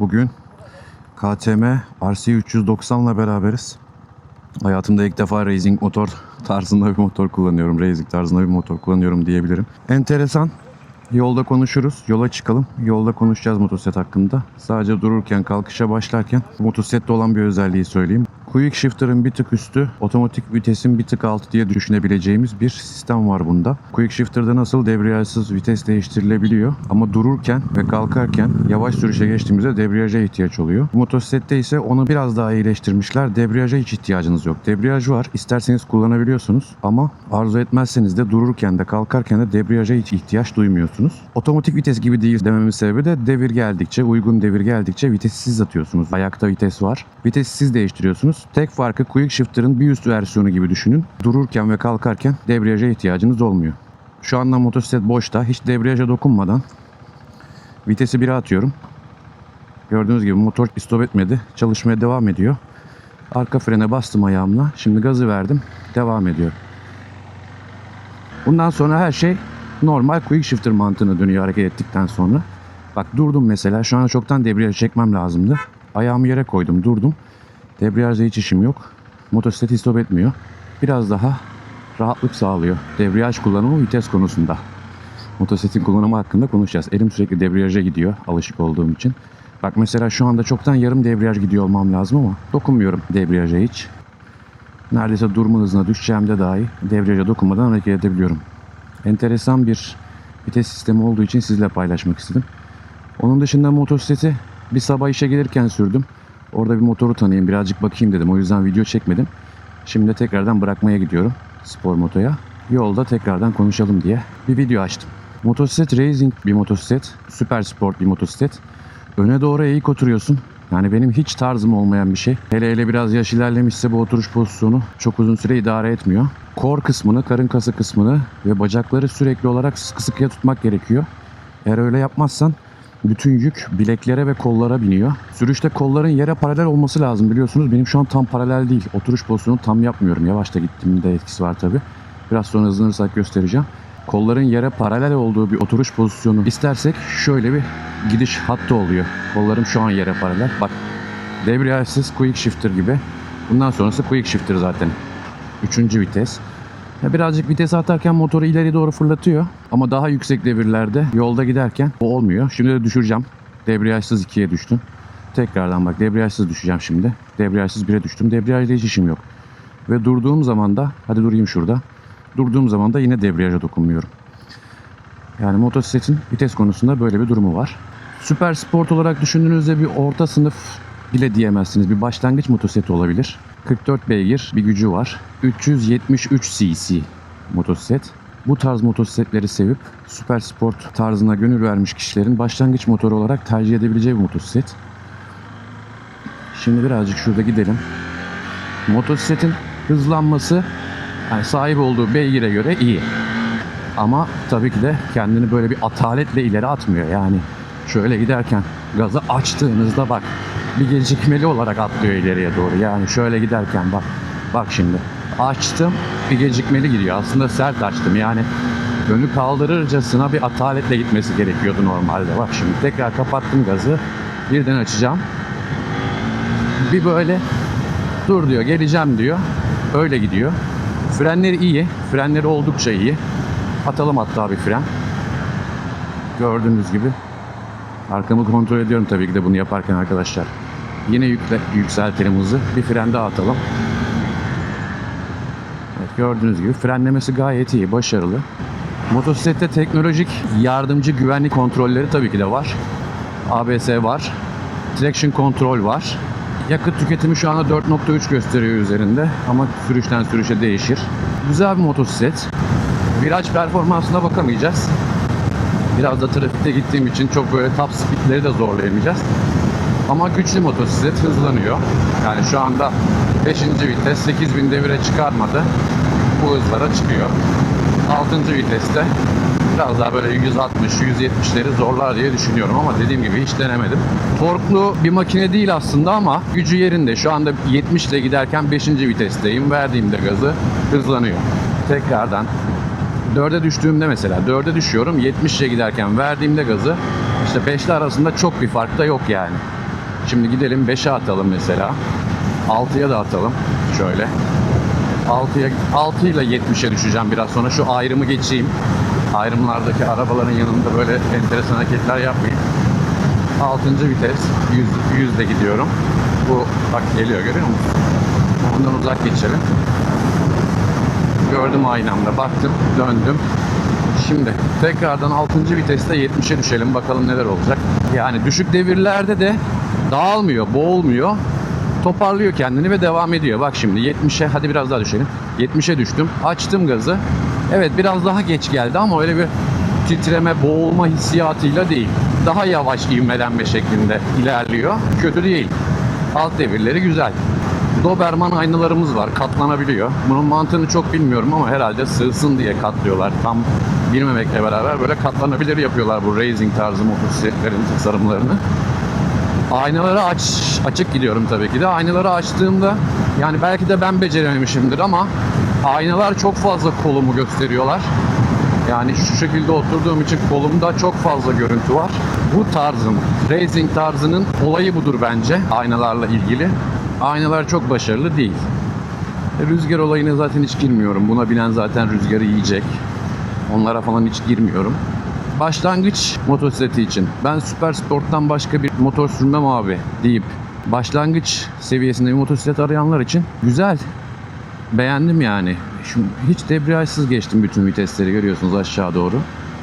Bugün KTM RC 390 ile beraberiz. Hayatımda ilk defa racing motor tarzında bir motor kullanıyorum. Racing tarzında bir motor kullanıyorum diyebilirim. Enteresan. Yolda konuşuruz. Yola çıkalım. Yolda konuşacağız motosiklet hakkında. Sadece dururken, kalkışa başlarken motosiklette olan bir özelliği söyleyeyim. Quick Shifter'ın bir tık üstü, otomatik vitesin bir tık altı diye düşünebileceğimiz bir sistem var bunda. Quick Shifter'da nasıl debriyajsız vites değiştirilebiliyor ama dururken ve kalkarken yavaş sürüşe geçtiğimizde debriyaja ihtiyaç oluyor. Motosiklette ise onu biraz daha iyileştirmişler. Debriyaja hiç ihtiyacınız yok. Debriyaj var. İsterseniz kullanabiliyorsunuz ama arzu etmezseniz de dururken de kalkarken de debriyaja hiç ihtiyaç duymuyorsunuz. Otomatik vites gibi değil dememin sebebi de devir geldikçe, uygun devir geldikçe vitesi siz atıyorsunuz. Ayakta vites var. Vitesi siz değiştiriyorsunuz. Tek farkı Quick Shifter'ın bir üst versiyonu gibi düşünün. Dururken ve kalkarken debriyaja ihtiyacınız olmuyor. Şu anda motosiklet boşta. Hiç debriyaja dokunmadan vitesi 1'e atıyorum. Gördüğünüz gibi motor istop etmedi. Çalışmaya devam ediyor. Arka frene bastım ayağımla. Şimdi gazı verdim. Devam ediyor. Bundan sonra her şey normal quick shifter mantığına dönüyor hareket ettikten sonra. Bak durdum mesela. Şu an çoktan debriyaj çekmem lazımdı. Ayağımı yere koydum. Durdum. Debriyajda hiç işim yok. Motosiklet istop etmiyor. Biraz daha rahatlık sağlıyor. Debriyaj kullanımı vites konusunda. Motosikletin kullanımı hakkında konuşacağız. Elim sürekli debriyaja gidiyor alışık olduğum için. Bak mesela şu anda çoktan yarım debriyaj gidiyor olmam lazım ama dokunmuyorum debriyaja hiç. Neredeyse durma hızına düşeceğimde dahi debriyaja dokunmadan hareket edebiliyorum. Enteresan bir vites sistemi olduğu için sizle paylaşmak istedim. Onun dışında motosikleti bir sabah işe gelirken sürdüm. Orada bir motoru tanıyayım birazcık bakayım dedim. O yüzden video çekmedim. Şimdi tekrardan bırakmaya gidiyorum spor motoya. Yolda tekrardan konuşalım diye bir video açtım. Motosiklet racing bir motosiklet. Süper sport bir motosiklet. Öne doğru eğik oturuyorsun. Yani benim hiç tarzım olmayan bir şey. Hele hele biraz yaş ilerlemişse bu oturuş pozisyonu çok uzun süre idare etmiyor. Kor kısmını, karın kası kısmını ve bacakları sürekli olarak sıkı sıkıya tutmak gerekiyor. Eğer öyle yapmazsan bütün yük bileklere ve kollara biniyor. Sürüşte kolların yere paralel olması lazım biliyorsunuz. Benim şu an tam paralel değil. Oturuş pozisyonu tam yapmıyorum. Yavaş da gittiğimde etkisi var tabi. Biraz sonra hızlanırsak göstereceğim. Kolların yere paralel olduğu bir oturuş pozisyonu istersek şöyle bir gidiş hattı oluyor. Kollarım şu an yere paralel. Bak debriyajsız quick shifter gibi. Bundan sonrası quick shifter zaten. Üçüncü vites. Birazcık vites atarken motoru ileri doğru fırlatıyor. Ama daha yüksek devirlerde yolda giderken o olmuyor. Şimdi de düşüreceğim. Debriyajsız 2'ye düştüm. Tekrardan bak debriyajsız düşeceğim şimdi. Debriyajsız 1'e düştüm. Debriyajla hiç işim yok. Ve durduğum zaman da hadi durayım şurada. Durduğum zaman da yine debriyaja dokunmuyorum. Yani motosikletin vites konusunda böyle bir durumu var. Süper sport olarak düşündüğünüzde bir orta sınıf bile diyemezsiniz. Bir başlangıç motosikleti olabilir. 44 beygir bir gücü var. 373 cc motosiklet. Bu tarz motosikletleri sevip süper sport tarzına gönül vermiş kişilerin başlangıç motoru olarak tercih edebileceği bir motosiklet. Şimdi birazcık şurada gidelim. Motosikletin hızlanması yani sahip olduğu beygire göre iyi. Ama tabii ki de kendini böyle bir ataletle ileri atmıyor. Yani şöyle giderken gazı açtığınızda bak bir gecikmeli olarak atlıyor ileriye doğru. Yani şöyle giderken bak bak şimdi açtım bir gecikmeli gidiyor. Aslında sert açtım yani önü kaldırırcasına bir ataletle gitmesi gerekiyordu normalde. Bak şimdi tekrar kapattım gazı birden açacağım. Bir böyle dur diyor geleceğim diyor. Öyle gidiyor. Frenleri iyi. Frenleri oldukça iyi. Atalım hatta bir fren. Gördüğünüz gibi. Arkamı kontrol ediyorum tabii ki de bunu yaparken arkadaşlar. Yine yükle, yükseltelim hızı. Bir fren daha atalım. Evet, gördüğünüz gibi frenlemesi gayet iyi, başarılı. Motosiklette teknolojik yardımcı güvenlik kontrolleri tabii ki de var. ABS var. Traction kontrol var. Yakıt tüketimi şu anda 4.3 gösteriyor üzerinde ama sürüşten sürüşe değişir. Güzel bir motosiklet. Viraj performansına bakamayacağız. Biraz da trafikte gittiğim için çok böyle top speedleri de zorlayamayacağız. Ama güçlü motosiklet hızlanıyor. Yani şu anda 5. vites 8000 devire çıkarmadı. Bu hızlara çıkıyor. 6. viteste biraz daha böyle 160-170'leri zorlar diye düşünüyorum ama dediğim gibi hiç denemedim. Torklu bir makine değil aslında ama gücü yerinde. Şu anda 70 ile giderken 5. vitesteyim. Verdiğimde gazı hızlanıyor. Tekrardan 4'e düştüğümde mesela 4'e düşüyorum 70 ile giderken verdiğimde gazı işte 5'li arasında çok bir fark da yok yani. şimdi gidelim 5'e atalım mesela. 6'ya da atalım. Şöyle. 6'ya 6 ile 70'e düşeceğim biraz sonra. Şu ayrımı geçeyim. Ayrımlardaki arabaların yanında böyle enteresan hareketler yapmayayım. 6. vites 100, 100 de gidiyorum. Bu bak geliyor görüyor musun? Ondan uzak geçelim. Gördüm aynamda baktım döndüm. Şimdi tekrardan 6. viteste 70'e düşelim bakalım neler olacak. Yani düşük devirlerde de dağılmıyor, boğulmuyor. Toparlıyor kendini ve devam ediyor. Bak şimdi 70'e hadi biraz daha düşelim. 70'e düştüm. Açtım gazı. Evet biraz daha geç geldi ama öyle bir titreme, boğulma hissiyatıyla değil. Daha yavaş ivmelenme şeklinde ilerliyor. Kötü değil. Alt devirleri güzel. Doberman aynalarımız var. Katlanabiliyor. Bunun mantığını çok bilmiyorum ama herhalde sığsın diye katlıyorlar. Tam bilmemekle beraber böyle katlanabilir yapıyorlar bu racing tarzı motosikletlerin tasarımlarını. Aynaları aç, açık gidiyorum tabii ki de. Aynaları açtığımda yani belki de ben becerememişimdir ama aynalar çok fazla kolumu gösteriyorlar. Yani şu şekilde oturduğum için kolumda çok fazla görüntü var. Bu tarzın, racing tarzının olayı budur bence aynalarla ilgili. Aynalar çok başarılı değil. E, Rüzgar olayına zaten hiç girmiyorum. Buna bilen zaten rüzgarı yiyecek. Onlara falan hiç girmiyorum. Başlangıç motosikleti için. Ben süper sporttan başka bir motor sürmem abi deyip başlangıç seviyesinde bir motosiklet arayanlar için güzel. Beğendim yani. Şu, hiç debriyajsız geçtim bütün vitesleri görüyorsunuz aşağı doğru.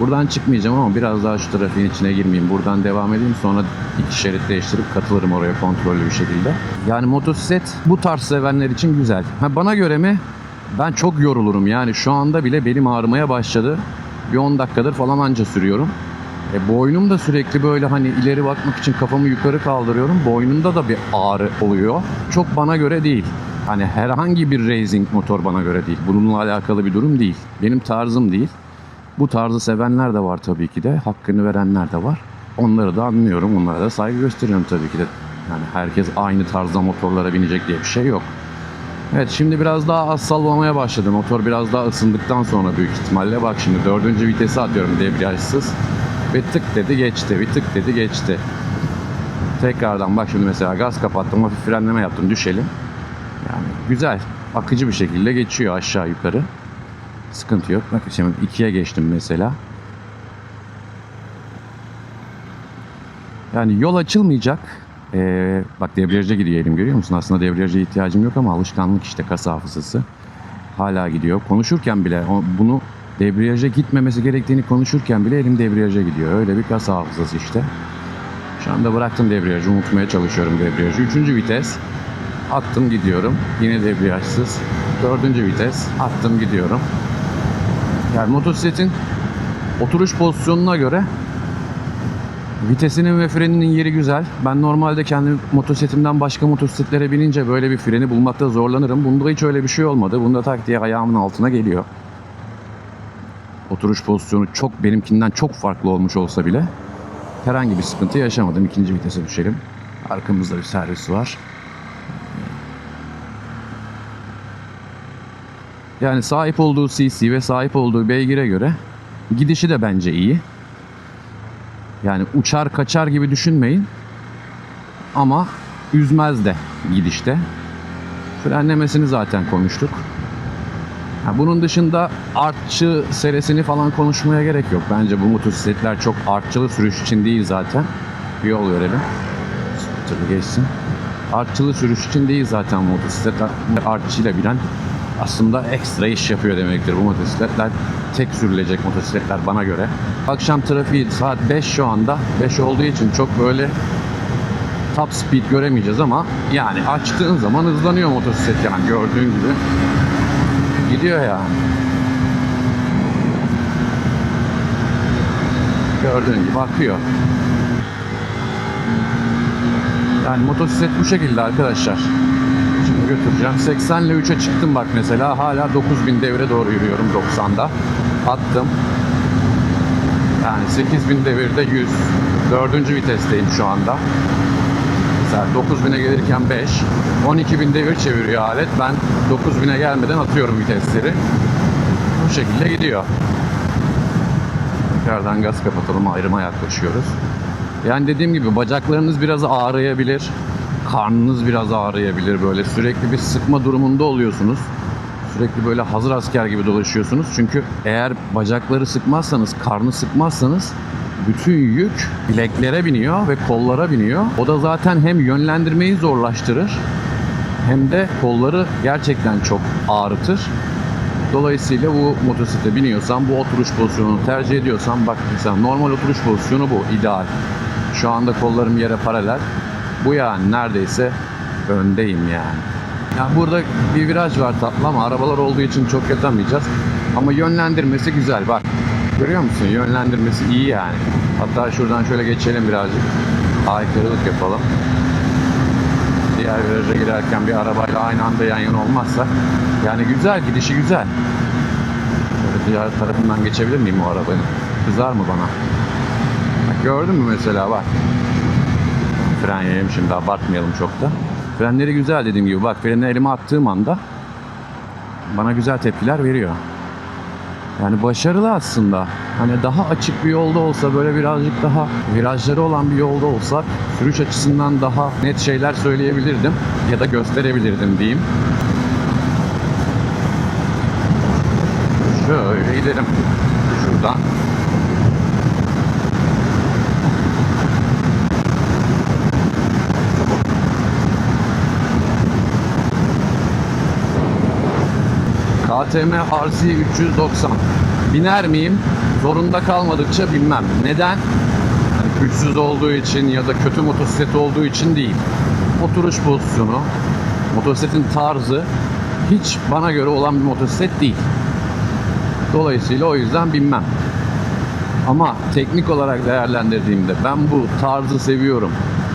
Buradan çıkmayacağım ama biraz daha şu trafiğin içine girmeyeyim. Buradan devam edeyim sonra iki şerit değiştirip katılırım oraya kontrollü bir şekilde. Yani motosiklet bu tarz sevenler için güzel. Ha, bana göre mi? Ben çok yorulurum yani şu anda bile belim ağrımaya başladı. Bir 10 dakikadır falan anca sürüyorum. E, boynum da sürekli böyle hani ileri bakmak için kafamı yukarı kaldırıyorum. Boynumda da bir ağrı oluyor. Çok bana göre değil. Hani herhangi bir racing motor bana göre değil. Bununla alakalı bir durum değil. Benim tarzım değil. Bu tarzı sevenler de var tabii ki de. Hakkını verenler de var. Onları da anlıyorum. Onlara da saygı gösteriyorum tabii ki de. Yani herkes aynı tarzda motorlara binecek diye bir şey yok. Evet şimdi biraz daha az sallamaya başladı. Motor biraz daha ısındıktan sonra büyük ihtimalle. Bak şimdi dördüncü vitesi atıyorum debriyajsız. Ve tık dedi geçti. Bir tık dedi geçti. Tekrardan bak şimdi mesela gaz kapattım. Hafif frenleme yaptım. Düşelim. Yani güzel. Akıcı bir şekilde geçiyor aşağı yukarı. Sıkıntı yok. Bak şimdi ikiye geçtim mesela. Yani yol açılmayacak. Ee, bak debriyaja gidiyor elim görüyor musun? Aslında debriyaja ihtiyacım yok ama alışkanlık işte kas hafızası. Hala gidiyor. Konuşurken bile bunu debriyaja gitmemesi gerektiğini konuşurken bile elim debriyaja gidiyor. Öyle bir kas hafızası işte. Şu anda bıraktım debriyajı. Unutmaya çalışıyorum debriyajı. Üçüncü vites. Attım gidiyorum. Yine debriyajsız. Dördüncü vites. Attım gidiyorum. Yani motosikletin oturuş pozisyonuna göre vitesinin ve freninin yeri güzel. Ben normalde kendi motosikletimden başka motosikletlere binince böyle bir freni bulmakta zorlanırım. Bunda hiç öyle bir şey olmadı. Bunda tak diye ayağımın altına geliyor. Oturuş pozisyonu çok benimkinden çok farklı olmuş olsa bile herhangi bir sıkıntı yaşamadım. İkinci vitese düşelim. Arkamızda bir servis var. Yani sahip olduğu CC ve sahip olduğu beygire göre gidişi de bence iyi. Yani uçar kaçar gibi düşünmeyin. Ama üzmez de gidişte. Frenlemesini zaten konuştuk. Bunun dışında artçı seresini falan konuşmaya gerek yok. Bence bu motosikletler çok artçılı sürüş için değil zaten. Bir yol. Tabii geçsin. Artçılı sürüş için değil zaten motosikletler. Artçıyla bilen aslında ekstra iş yapıyor demektir bu motosikletler. Tek sürülecek motosikletler bana göre. Akşam trafiği saat 5 şu anda. 5 olduğu için çok böyle top speed göremeyeceğiz ama yani açtığın zaman hızlanıyor motosiklet yani gördüğün gibi. Gidiyor yani. Gördüğün gibi akıyor. Yani motosiklet bu şekilde arkadaşlar. Götüreceğim. 80 ile 3'e çıktım bak mesela. Hala 9000 devre doğru yürüyorum 90'da. Attım. Yani 8000 devirde 100. Dördüncü vitesteyim şu anda. Mesela 9000'e gelirken 5. 12.000 devir çeviriyor alet. Ben 9000'e gelmeden atıyorum vitesleri. Bu şekilde gidiyor. Tekrardan gaz kapatalım. Ayrıma yaklaşıyoruz. Yani dediğim gibi bacaklarınız biraz ağrıyabilir. Karnınız biraz ağrıyabilir böyle. Sürekli bir sıkma durumunda oluyorsunuz. Sürekli böyle hazır asker gibi dolaşıyorsunuz. Çünkü eğer bacakları sıkmazsanız, karnı sıkmazsanız bütün yük bileklere biniyor ve kollara biniyor. O da zaten hem yönlendirmeyi zorlaştırır hem de kolları gerçekten çok ağrıtır. Dolayısıyla bu motosiklete biniyorsan, bu oturuş pozisyonunu tercih ediyorsan bak mesela normal oturuş pozisyonu bu ideal. Şu anda kollarım yere paralel. Bu yani neredeyse öndeyim yani. Yani burada bir viraj var tatlı ama arabalar olduğu için çok yatamayacağız. Ama yönlendirmesi güzel bak. Görüyor musun? Yönlendirmesi iyi yani. Hatta şuradan şöyle geçelim birazcık. Aykırılık yapalım. Diğer viraja girerken bir arabayla aynı anda yan yana olmazsa. Yani güzel, gidişi güzel. Şöyle diğer tarafından geçebilir miyim o arabanın? Kızar mı bana? Bak gördün mü mesela bak. Fren yayayım şimdi abartmayalım çok da. Frenleri güzel dediğim gibi. Bak freni elime attığım anda bana güzel tepkiler veriyor. Yani başarılı aslında. Hani daha açık bir yolda olsa böyle birazcık daha virajları olan bir yolda olsak sürüş açısından daha net şeyler söyleyebilirdim ya da gösterebilirdim diyeyim. Şöyle gidelim. Şuradan. KTM RC 390. Biner miyim? Zorunda kalmadıkça bilmem. Neden? Yani güçsüz olduğu için ya da kötü motosiklet olduğu için değil. Oturuş pozisyonu, motosikletin tarzı hiç bana göre olan bir motosiklet değil. Dolayısıyla o yüzden binmem. Ama teknik olarak değerlendirdiğimde ben bu tarzı seviyorum.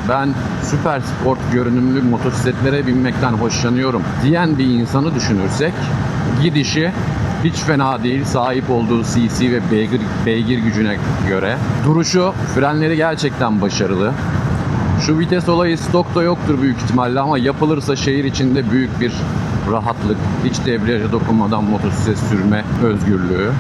Ben süper sport görünümlü motosikletlere binmekten hoşlanıyorum diyen bir insanı düşünürsek gidişi hiç fena değil sahip olduğu CC ve beygir, beygir gücüne göre. Duruşu, frenleri gerçekten başarılı. Şu vites olayı stokta yoktur büyük ihtimalle ama yapılırsa şehir içinde büyük bir rahatlık, hiç debriyaja dokunmadan motosiklet sürme özgürlüğü.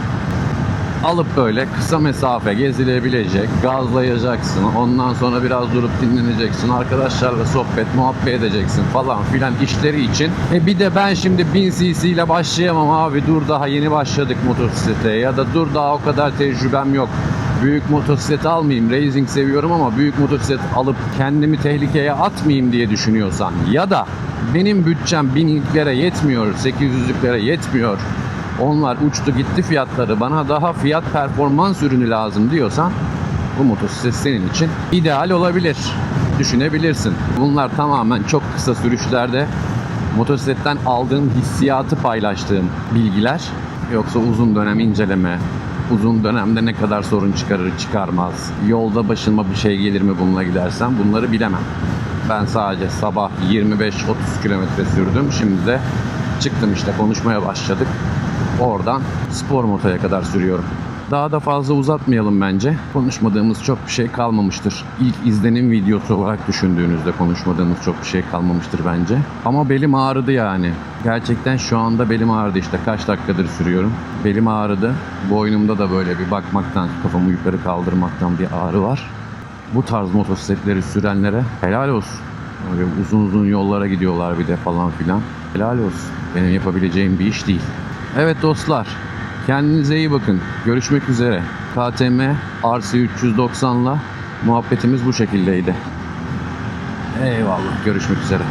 Alıp böyle kısa mesafe gezilebilecek, gazlayacaksın, ondan sonra biraz durup dinleneceksin, arkadaşlarla sohbet, muhabbet edeceksin falan filan işleri için. E bir de ben şimdi 1000 cc ile başlayamam abi dur daha yeni başladık motosiklete ya da dur daha o kadar tecrübem yok. Büyük motosiklet almayayım, racing seviyorum ama büyük motosiklet alıp kendimi tehlikeye atmayayım diye düşünüyorsan ya da benim bütçem 1000'liklere yetmiyor, 800'lüklere yetmiyor. Onlar uçtu gitti fiyatları. Bana daha fiyat performans ürünü lazım diyorsan bu motosiklet senin için ideal olabilir. Düşünebilirsin. Bunlar tamamen çok kısa sürüşlerde motosikletten aldığım hissiyatı paylaştığım bilgiler. Yoksa uzun dönem inceleme, uzun dönemde ne kadar sorun çıkarır çıkarmaz, yolda başıma bir şey gelir mi bununla gidersem bunları bilemem. Ben sadece sabah 25-30 kilometre sürdüm. Şimdi de çıktım işte konuşmaya başladık. Oradan spor motoya kadar sürüyorum. Daha da fazla uzatmayalım bence. Konuşmadığımız çok bir şey kalmamıştır. İlk izlenim videosu olarak düşündüğünüzde konuşmadığımız çok bir şey kalmamıştır bence. Ama belim ağrıdı yani. Gerçekten şu anda belim ağrıdı işte. Kaç dakikadır sürüyorum. Belim ağrıdı. Boynumda da böyle bir bakmaktan, kafamı yukarı kaldırmaktan bir ağrı var. Bu tarz motosikletleri sürenlere helal olsun. Böyle uzun uzun yollara gidiyorlar bir de falan filan. Helal olsun. Benim yapabileceğim bir iş değil. Evet dostlar. Kendinize iyi bakın. Görüşmek üzere. KTM RC 390'la muhabbetimiz bu şekildeydi. Eyvallah. Görüşmek üzere.